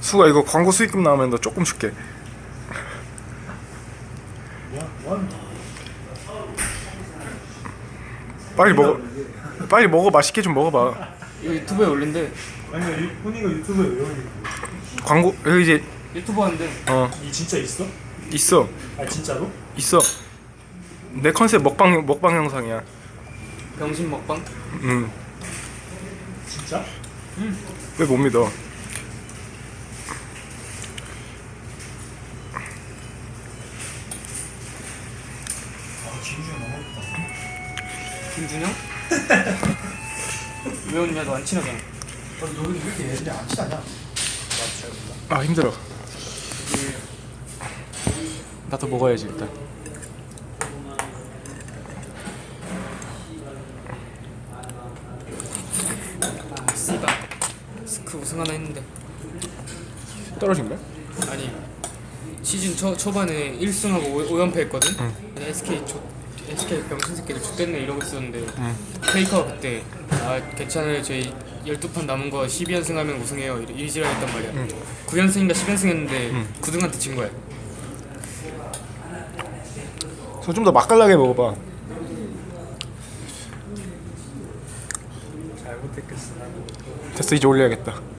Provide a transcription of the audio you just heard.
수가 이거 광고 수익금 나오면 너 조금 줄게. 빨리 먹어. 빨리 먹어 맛있게 좀 먹어봐. 이거 유튜브에 올린데 아니야 유- 훈이가 유튜브에 올리고 광고 여기 이제 유튜브 하는데 어 이 진짜 있어? 있어 아 진짜로? 있어. 내 컨셉 먹방 먹방 영상이야. 병신 먹방? 음 진짜? 왜못 믿어? 아 김준영 너무 예쁘다 김준영? 왜 웃냐 너안 친하잖아 왜 이렇게 애들이 안 친하냐? 아 힘들어. 나도 먹어야지 일단. 스크 우승 하나 했는데. 떨어진 거야? 아니 시즌 초, 초반에 1승하고 5, 연패 했거든? 근데 SK 조, SK 병신 새끼들 X됐네 이러고 있었는데 페이커가 그때 아 괜찮아요. 저희 12판 남은 거 12연승 하면 우승해요. 이- 이 지랄 했단 말이야. 9연승인가 10연승 했는데 9등한테 진 거야. 좀더 맛깔나게 먹어봐. 잘못했겠어 나는 됐어 이제 올려야겠다.